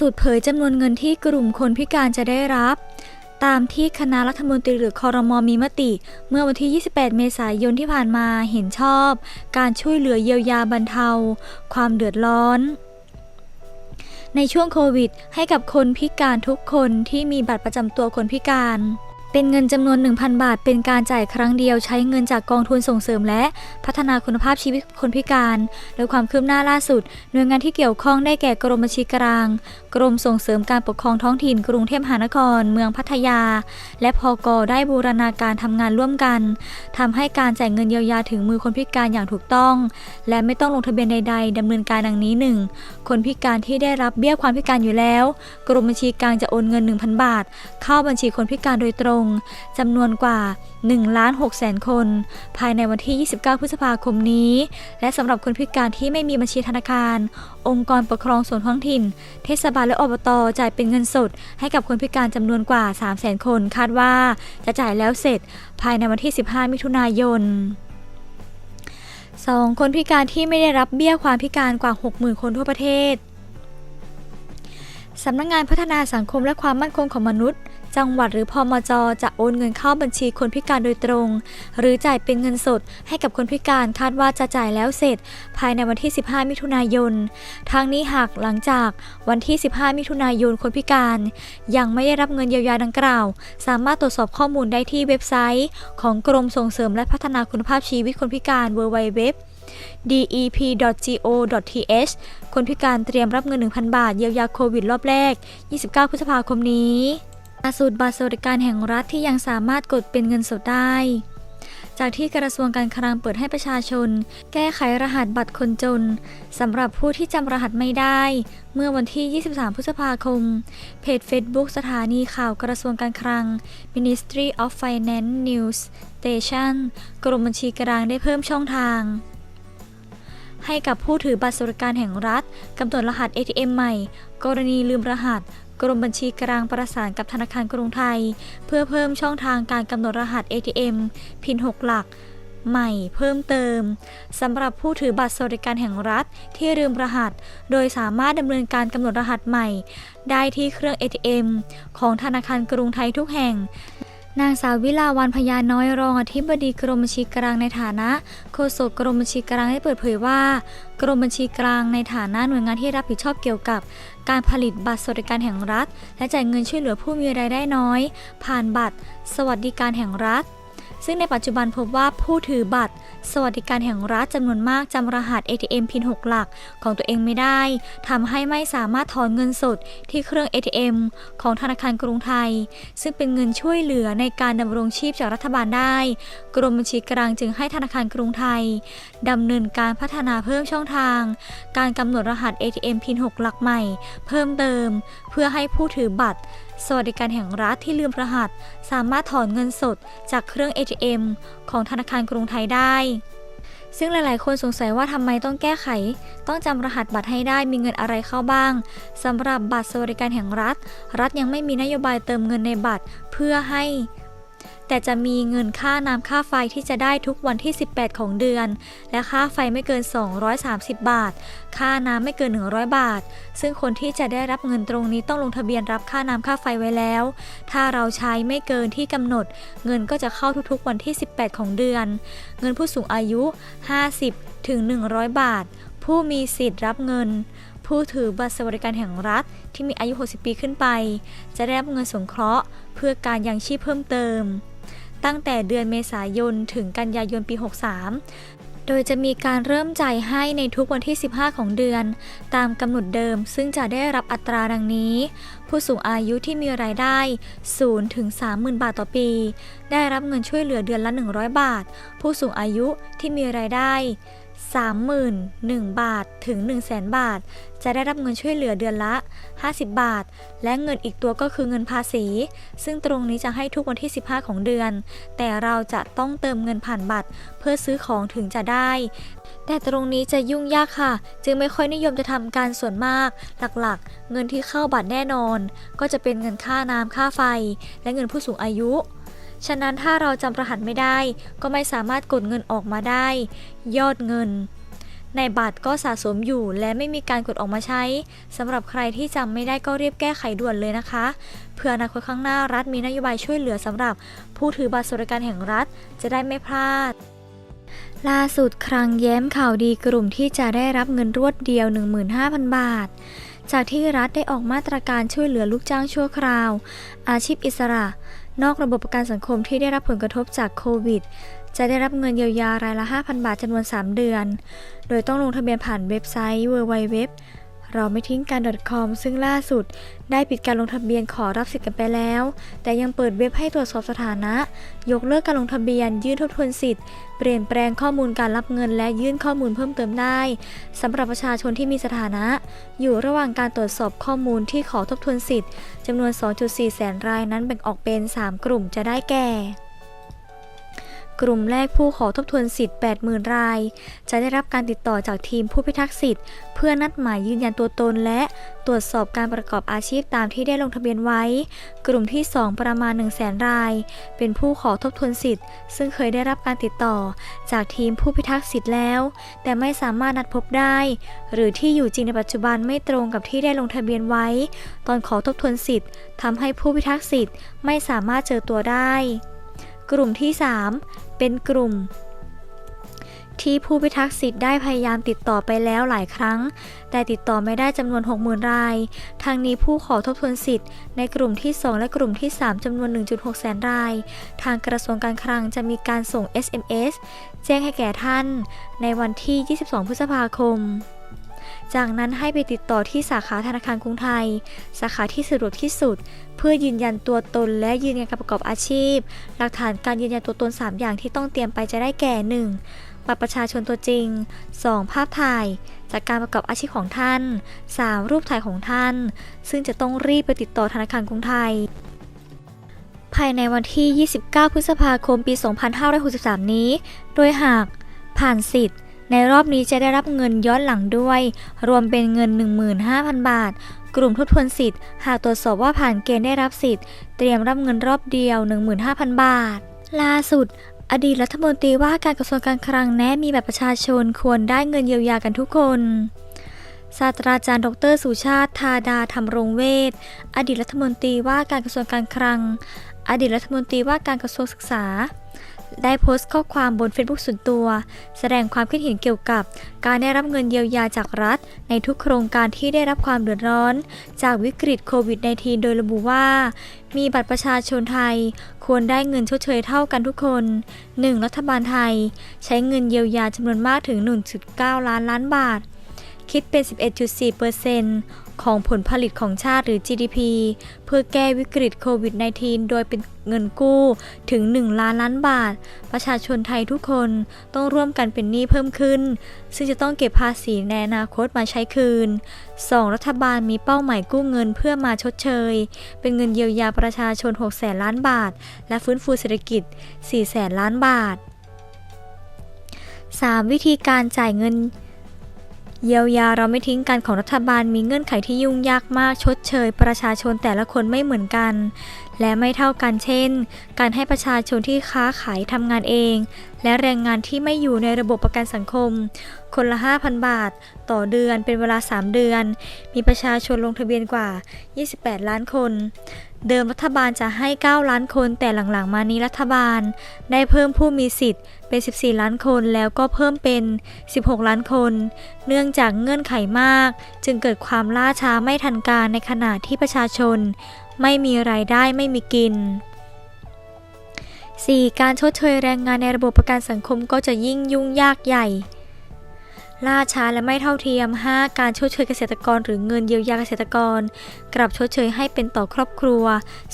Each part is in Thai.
สุดเผยจำนวนเงินที่กลุ่มคนพิการจะได้รับ ตามที่คณะรัฐมนตรีหรือคอรมอมีมติ เมื่อวันที่ 28 เมษายนที่ผ่านมาเห็นชอบ การช่วยเหลือเยียวยาบรรเทา ความเดือดร้อนในช่วงโควิด ให้กับคนพิการทุกคนที่มีบัตรประจำตัวคนพิการ เป็นเงินจำนวน 1,000 บาท เป็นการจ่ายครั้งเดียวใช้เงินจากกองทุนส่งเสริมและพัฒนาคุณภาพชีวิตคนพิการ โดยความคืบหน้าล่าสุด หน่วยงานที่เกี่ยวข้องได้แก่กรมบัญชีกลาง กรมส่งเสริมการปกครองท้องถิ่นกรุงเทพมหานคร เมืองพัทยา และพกได้บูรณาการทำงานร่วมกันทำให้การแจ่ายเงินเยียวยาถึงมือคนพิการอย่างถูกต้อง และไม่ต้องลงทะเบียนใด ๆดำเนินการดังนี้ 1. คนพิการที่ได้รับเบี้ยความพิการอยู่แล้ว กรมบัญชีกลางจะโอนเงิน 1,000 บาท เข้าบัญชีคนพิการโดยตรงจำนวนกว่า1ล้าน6แสนคน ภายในวันที่ 29 พฤษภาคมนี้ และสำหรับคนพิการที่ไม่มีบัญชีธนาคาร องค์กรปกครองส่วนท้องถิ่น เทศบาลและอบตจ่ายเป็นเงินสด ให้กับคนพิการจำนวนกว่า 3 0 0แสนคน คาดว่าจะจ่ายแล้วเสร็จภายในวันที่ 15 มิถุนายน 2. คนพิการที่ไม่ได้รับเบี้ยความพิการกว่า 60,000 คนทั่วประเทศสำนักงงานพัฒนาสังคมและความมั่นคงของมนุษย์ จังหวัดหรือพอมจจะโอนเงินเข้าบัญชีคนพิการโดยตรง หรือจ่ายเป็นเงินสดให้กับคนพิการคาดว่าจะจ่ายแล้วเสร็จ ภายในวันที่ 15 มิถุนายนทางนี้หากหลังจากวันที่ 15 มิถุนายนคนพิการ ยังไม่ได้รับเงินเยียวยาดังกล่าว สามารถตรวจสอบข้อมูลได้ที่เว็บไซต์ ของกรมส่งเสริมและพัฒนาคุณภาพชีวิตคนพิการ www dep.go.th คนพิการเตรียมรับเงิน 1,000 บาท เยียวยาโควิดรอบแรก 29 พฤษภาคมนี้ ล่าสุดบัตรสวัสดิการแห่งรัฐที่ยังสามารถกดเป็นเงินสดได้ จากที่กระทรวงการคลังเปิดให้ประชาชน แก้ไขรหัสบัตรคนจนสำหรับผู้ที่จำรหัสไม่ได้ เมื่อวันที่ 23 พฤษภาคม เพจ Facebook สถานีข่าวกระทรวงการคลัง Ministry of Finance News Station กรมบัญชีกลางได้เพิ่มช่องทางให้กับผู้ถือบัตรสวัสดิการแห่งรัฐกำหนดรหัส ATM ใหม่ กรณีลืมรหัส กรมบัญชีกลางประสานกับธนาคารกรุงไทย เพื่อเพิ่มช่องทางการกำหนดรหัส ATM พิน 6 หลัก ใหม่เพิ่มเติมสำหรับผู้ถือบัตรสวัสดิการแห่งรัฐที่ลืมรหัส โดยสามารถดำเนินการกำหนดรหัสใหม่ ได้ที่เครื่อง ATM ของธนาคารกรุงไทยทุกแห่ง นางสาววิลาวันพยาน้อยรองอธิบดีกรมบัญชีกลางในฐานะโฆษกกรมบัญชีกลางได้เปิดเผยว่า กรมบัญชีกลางในฐานะหน่วยงานที่รับผิดชอบเกี่ยวกับ การผลิตบัตรสวัสดิการแห่งรัฐ และจ่ายเงินช่วยเหลือผู้มีรายได้น้อย ผ่านบัตร สวัสดิการแห่งรัฐ ซึ่งในปัจจุบันพบว่าผู้ถือบัตร สวัสดิการแห่งรัฐจำนวนมากจำรหัส ATM พิน 6 หลักของตัวเองไม่ได้ทำให้ไม่สามารถถอนเงินสดที่เครื่อง ATM ของธนาคารกรุงไทย ซึ่งเป็นเงินช่วยเหลือในการดำรงชีพจากรัฐบาลได้ กรมบัญชีกลางจึงให้ธนาคารกรุงไทยดำเนินการพัฒนาเพิ่มช่องทาง การกำหนดรหัส ATM พิน 6 หลักใหม่ เพิ่มเติม เพื่อให้ผู้ถือบัตร สวัสดิการแห่งรัฐที่ลืมรหัส สามารถถอนเงินสดจากเครื่อง ATM ของธนาคารกรุงไทยได้ ซึ่งหลาย ๆ คนสงสัยว่าทำไมต้องแก้ไข ต้องจำรหัสบัตรให้ได้มีเงินอะไรเข้าบ้างสำหรับบัตรสวัสดิการแห่งรัฐ รัฐยังไม่มีนโยบายเติมเงินในบัตร เพื่อให้ แต่จะมีเงินค่าน้ำค่าไฟที่จะได้ทุกวันที่ 18 ของเดือน และค่าไฟไม่เกิน 230 บาท ค่าน้ำไม่เกิน 100 บาท ซึ่งคนที่จะได้รับเงินตรงนี้ต้องลงทะเบียนรับค่าน้ำค่าไฟไว้แล้ว ถ้าเราใช้ไม่เกินที่กำหนด เงินก็จะเข้าทุกๆวันที่ 18 ของเดือน เงินผู้สูงอายุ 50 ถึง 100 บาท ผู้มีสิทธิ์รับเงิน ผู้ถือบัตรสวัสดิการแห่งรัฐที่มีอายุ 60 ปีขึ้นไป จะได้รับเงินสงเคราะห์ เพื่อการยังชีพเพิ่มเติม ตั้งแต่เดือนเมษายนถึงกันยายนปี 63 โดยจะมีการเริ่มจ่ายให้ในทุกวันที่ 15 ของเดือน ตามกำหนดเดิม ซึ่งจะได้รับอัตราดังนี้ ผู้สูงอายุที่มีรายได้ 0 ถึง 30,000 บาทต่อปี ได้รับเงินช่วยเหลือเดือนละ 100 บาท ผู้สูงอายุที่มีรายได้ 31,000 บาทถึง 100,000 บาท จะได้รับเงินช่วยเหลือเดือนละ 50 บาท และเงินอีกตัวก็คือเงินภาษี ซึ่งตรงนี้จะให้ทุกวันที่ 15 ของเดือน แต่เราจะต้องเติมเงินผ่านบัตร เพื่อซื้อของถึงจะได้ แต่ตรงนี้จะยุ่งยากค่ะ จึงไม่ค่อยนิยมจะทำการส่วนมาก หลักๆ เงินที่เข้าบัตรแน่นอน ก็จะเป็นเงินค่าน้ำค่าไฟ และเงินผู้สูงอายุ ฉะนั้นถ้าเราจำรหัสไม่ได้ ก็ไม่สามารถกดเงินออกมาได้ ยอดเงิน ในบัตรก็สะสมอยู่และไม่มีการกดออกมาใช้สำหรับใครที่จำไม่ได้ก็รีบแก้ไขด่วนเลยนะคะ เพื่ออนาคตข้างหน้ารัฐมีนโยบายช่วยเหลือสำหรับ ผู้ถือบัตรสวัสดิการแห่งรัฐจะได้ไม่พลาดล่าสุดครังแย้มข่าวดีกลุ่มที่จะได้รับเงินรวดเดียว 15,000 บาท จากที่รัฐได้ออกมาตรการช่วยเหลือลูกจ้างชั่วคราว อาชีพอิสระ นอกระบบประกันสังคมที่ได้รับผลกระทบจากโควิด จะได้รับเงินเยียวยารายละ 5,000 บาทจำนวน 3 เดือน โดยต้องลงทะเบียนผ่านเว็บไซต์ www เราไม่ทิ้งกัน .com ซึ่งล่าสุด ได้ปิดการลงทะเบียนขอรับสิทธิ์กันไปแล้ว แต่ยังเปิดเว็บให้ตรวจสอบสถานะ ยกเลิกการลงทะเบียน ยื่นทบทวนสิทธิ์ เปลี่ยนแปลงข้อมูลการรับเงิน และยื่นข้อมูลเพิ่มเติมได้สำหรับประชาชนที่มีสถานะ อยู่ระหว่างการตรวจสอบข้อมูลที่ขอทบทวนสิทธิ์จำนวน 2.4 แสนรายนั้นแบ่งออกเป็น 3 กลุ่มจะได้แก่ กลุ่มแรกผู้ขอทบทวนสิทธิ์ 80,000 ราย จะได้รับการติดต่อจากทีมผู้พิทักษ์สิทธิ์ เพื่อนัดหมายยืนยันตัวตนและตรวจสอบการประกอบอาชีพตามที่ได้ลงทะเบียนไว้ กลุ่มที่ 2 ประมาณ 1 0 0 0 0แราย เป็นผู้ขอทบทวนสิทธิ์ ซึ่งเคยได้รับการติดต่อ จากทีมผู้พิทักษ์สิทธิ์แล้ว แต่ไม่สามารถนัดพบได้ หรือที่อยู่จริงในปัจจุบันไม่ตรงกับที่ได้ลงทะเบียนไว้ ตอนขอทบทวนสิทธิ์ทำให้ผู้พิทักษ์สิทธิ์ไม่สามารถเจอตัวได้ กลุ่มที่ 3 เป็นกลุ่ม ที่ผู้พิทักษ์สิทธิ์ได้พยายามติดต่อไปแล้วหลายครั้ง แต่ติดต่อไม่ได้จำนวน 60,000 ราย ทางนี้ผู้ขอทบทวนสิทธิ์ในกลุ่มที่ 2 และกลุ่มที่ 3จำนวน 1.6 แสนราย ทางกระทรวงการคลังจะมีการส่ง SMS แจ้งให้แก่ท่าน ในวันที่ 22 พฤษภาคม จากนั้นให้ไปติดต่อที่สาขาธนาคารกรุงไทย สาขาที่สะดวกที่สุด เพื่อยืนยันตัวตนและยืนยันการประกอบอาชีพ หลักฐานการยืนยันตัวตน 3 อย่างที่ต้องเตรียมไปจะได้แก่ 1. บัตรประชาชนตัวจริง 2. ภาพถ่าย จากการประกอบอาชีพของท่าน 3. รูปถ่ายของท่าน ซึ่งจะต้องรีบไปติดต่อธนาคารกรุงไทยภายในวันที่ 29 พฤษภาคม ปี 2563 นี้ โดยหากผ่านสิทธิ์ ในรอบนี้จะได้รับเงินย้อนหลังด้วย รวมเป็นเงิน 15,000 บาท กลุ่มทบทวนสิทธิ์ หากตรวจสอบว่าผ่านเกณฑ์ได้รับสิทธิ์ เตรียมรับเงินรอบเดียว 15,000 บาท ล่าสุดอดีตรัฐมนตรีว่าการกระทรวงการคลังแนะมีแบบประชาชนควรได้เงินเยียวยากันทุกคน ศาสตราจารย์ดรสุชาติ ธาดาธรรมรงเวชอดีตรัฐมนตรีว่าการกระทรวงการคลัง อดีตรัฐมนตรีว่าการกระทรวงศึกษา ได้โพสต์ข้อความบน Facebook ส่วนตัว แสดงความคิดเห็นเกี่ยวกับ การได้รับเงินเยียวยาจากรัฐ ในทุกโครงการที่ได้รับความเดือดร้อน จากวิกฤตโควิด -19 โดยระบุว่า มีบัตรประชาชนไทย ควรได้เงินชดเชยเท่ากันทุกคน 1. รัฐบาลไทย ใช้เงินเยียวยาจำนวนมากถึง 1.9 ล้านล้านบาทคิดเป็น 11.4% ของผลผลิตของชาติหรือ GDP เพื่อแก้วิกฤตโควิด -19 โดยเป็นเงินกู้ถึง 1 ล้านล้านบาท ประชาชนไทยทุกคนต้องร่วมกันเป็นหนี้เพิ่มขึ้น ซึ่งจะต้องเก็บภาษีในอนาคตมาใช้คืน 2. รัฐบาลมีเป้าหมายกู้เงินเพื่อมาชดเชย เป็นเงินเยียวยาประชาชน 6 แสนล้านบาท และฟื้นฟูเศรษฐกิจ 4 แสนล้านบาท 3. วิธีการจ่ายเงิน เยียวยาเราไม่ทิ้งกันของรัฐบาลมีเงื่อนไขที่ยุ่งยากมากชดเชย ประชาชนแต่ละคนไม่เหมือนกันและไม่เท่ากันเช่น การให้ประชาชนที่ค้าขายทำงานเอง และแรงงานที่ไม่อยู่ในระบบประกันสังคม คนละ 5,000 บาท ต่อเดือนเป็นเวลา 3 เดือน มีประชาชนลงทะเบียนกว่า 28 ล้านคน เดิมรัฐบาลจะให้ 9 ล้านคน แต่หลังๆ มานี้รัฐบาล ได้เพิ่มผู้มีสิทธิ์เป็น 14 ล้านคนแล้วก็เพิ่มเป็น 16 ล้านคน เนื่องจากเงื่อนไขมาก จึงเกิดความล่าช้าไม่ทันการในขณะที่ประชาชนไม่มีรายได้ไม่มีกิน 4. การชดเชยแรงงานในระบบประกันสังคมก็จะยิ่งยุ่งยากใหญ่ ล่าช้าและไม่เท่าเทียม 5. การชดเชยเกษตรกรหรือเงินเยียวยาเกษตรกร กลับชดเชยให้เป็นต่อครอบครัว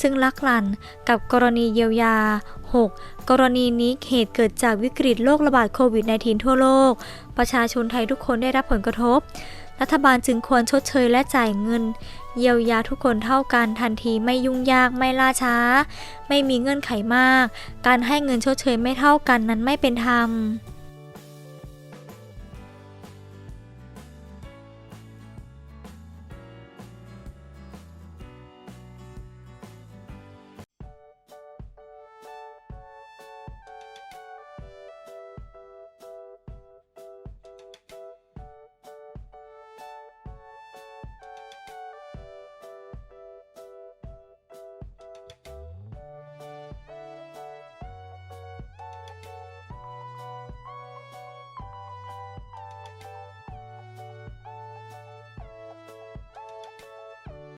ซึ่งลักลั่นกับกรณีเยียวยา 6. กรณีนี้เหตุเกิดจากวิกฤตโรคระบาดโควิด -19 ทั่วโลก ประชาชนไทยทุกคนได้รับผลกระทบ รัฐบาลจึงควรชดเชยและจ่ายเงิน เยียวยาทุกคนเท่ากันทันทีไม่ยุ่งยากไม่ล่าช้า ไม่มีเงื่อนไขมาก การให้เงินชดเชยไม่เท่ากันนั้นไม่เป็นธรรม